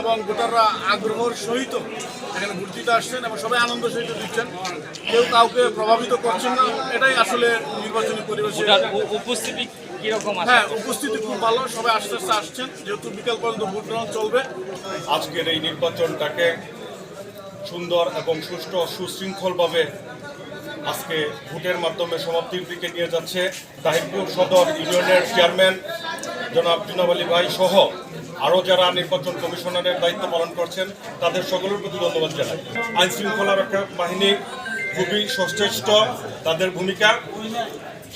এবং ভোটাররা আগ্রহের সহিত এখানে ভোট দিতে আসছেন এবং সবাই আনন্দ সহিত দিচ্ছেন। কেউ কাউকে প্রভাবিত করছেন না। এটাই আসলে নির্বাচনী পরিবেশে উপস্থিতি কীরকম হ্যাঁ উপস্থিতি খুব ভালো। সবাই আস্তে আস্তে আসছেন। যেহেতু বিকাল পর্যন্ত ভোট গ্রহণ চলবে। আজকের এই নির্বাচনটাকে সুন্দর এবং সুষ্ঠু সুশৃঙ্খলভাবে আজকে ভোটের মাধ্যমে সমাপ্তির দিকে নিয়ে যাচ্ছে। তাহিরপুর সদর ইউনিয়নের চেয়ারম্যান জনাব জুনাব আলী ভাই সহ আরও যারা নির্বাচন কমিশনারের দায়িত্ব পালন করছেন, তাদের সকলের প্রতি ধন্যবাদ জানাই। আইন শৃঙ্খলা রক্ষা বাহিনী খুবই সশ্রেষ্ঠ তাদের ভূমিকা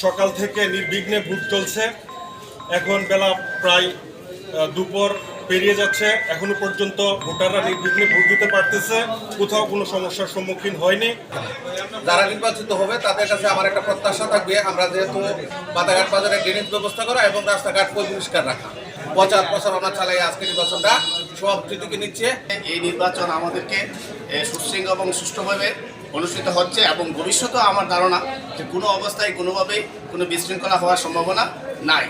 সকাল থেকে নির্বিঘ্নে ভোট চলছে এখন বেলা প্রায় দুপুর পেরিয়ে যাচ্ছে। এখনও পর্যন্ত ভোটাররা নির্বিঘ্নে ভোট দিতে পারতেছে। কোথাও কোনো সমস্যার সম্মুখীন হয়নি। যারা নির্বাচিত হবে তাদের কাছে আমার একটা প্রত্যাশা থাকবে। আমরা যেহেতু বাজারঘাট বাজারে ড্রেনেজ ব্যবস্থা করা এবং রাস্তাঘাট পরিষ্কার রাখা। প্রচার প্রচারণা চালিয়ে আজকে নির্বাচনটা। সব দিকে নিচ্ছে। এই নির্বাচন আমাদেরকে এ, সুশৃঙ্খল এবং সুষ্ঠুভাবে অনুষ্ঠিত হচ্ছে এবং ভবিষ্যতেও আমার ধারণা যে কোনো অবস্থায় কোনোভাবেই কোনো বিশৃঙ্খলা হওয়ার সম্ভাবনা নাই।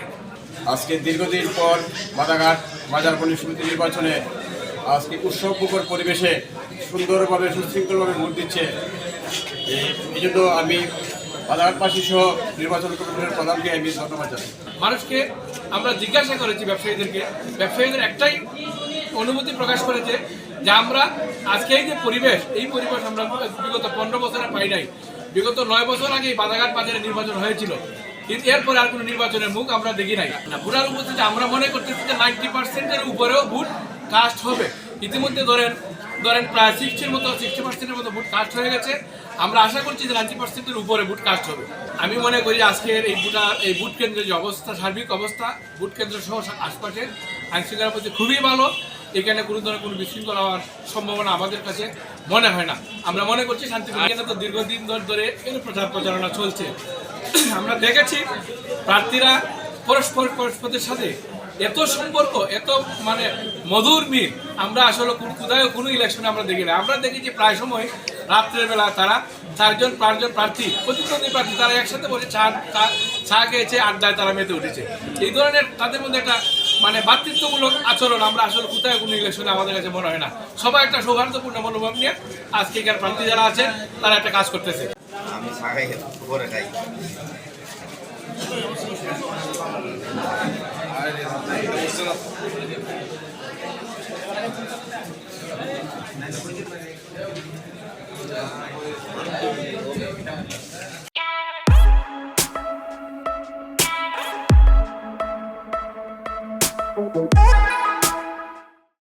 আজকে দীর্ঘদিন পর বাজারঘাট বাজার পণ্য সমিতি নির্বাচনে আজকে উৎসবমুখর পরিবেশে সুন্দরভাবে, সুশৃঙ্খলভাবে ভোট দিচ্ছে। এই- জন্য আমি বাজারঘাটবাসী সহ নির্বাচন কমিশনের প্রধানকে আমি ধন্যবাদ জানাই। মানুষকে আমরা জিজ্ঞাসা করেছি ব্যবসায়ীদেরকে। ব্যবসায়ীদের একটাই অনুভূতি প্রকাশ করেছে যে আমরা আজকে এই যে পরিবেশ, এই পরিবেশ আমরা বিগত পনেরো বছরে পাই নাই। বিগত নয় বছর আগে বাজারঘাট বাজারে নির্বাচন হয়েছিল। কিন্তু এরপরে আর কোনো নির্বাচনের মুখ আমরা দেখি নাই। ভোটার উপস্থিতি আমরা মনে করতেছি যে নাইনটি পার্সেন্টের উপরেও ভোট কাস্ট হবে। ইতিমধ্যে ধরেন ধরেন প্রায় সিক্সটির মতো সিক্সটি পার্সেন্টের মতো ভোট কাস্ট হয়ে গেছে। আমরা আশা করছি যে নাইনটি পার্সেন্টের উপরে ভোট কাস্ট হবে। আমি মনে করি আজকের এই ভোটার এই ভোট কেন্দ্রের যে অবস্থা, সার্বিক অবস্থা, ভোট কেন্দ্র সহ আশপাশের আইন শৃঙ্খলার প্রতি খুবই ভালো। এখানে কোনো ধরনের কোনো বিশৃঙ্খলা হওয়ার সম্ভাবনা আমাদের কাছে মনে হয় না। আমরা মনে করছি শান্তি তো দীর্ঘদিন ধরে ধরে এখানে প্রচার প্রচারণা চলছে। আমরা দেখেছি প্রার্থীরা পরস্পর পরস্পরের সাথে এত সম্পর্ক, এত মানে মধুর মিল। আমরা আসলে কোন- কোথাও কোনো ইলেকশনে আমরা দেখি না। আমরা দেখেছি প্রায় সময় রাত্রের বেলা তারা চারজন পাঁচজন প্রার্থী, প্রতিদ্বন্দ্বী প্রার্থী তারা একসাথে বসে চা, চা- চা খেয়েছে, আড্ডায় তারা মেতে উঠেছে। এই ধরনের তাদের মধ্যে একটা মানে ভাতৃত্বমূলক আচরণ আমরা আসলে কোথায় কোনো ইলেকশনে আমাদের কাছে মনে হয় না। সবাই একটা সৌহার্দ্যপূর্ণ মনোভাব নিয়ে আজকে এখানে প্রার্থী যারা আছেন, তারা একটা কাজ করতেছে। আমি সাগাই করে খাই Thank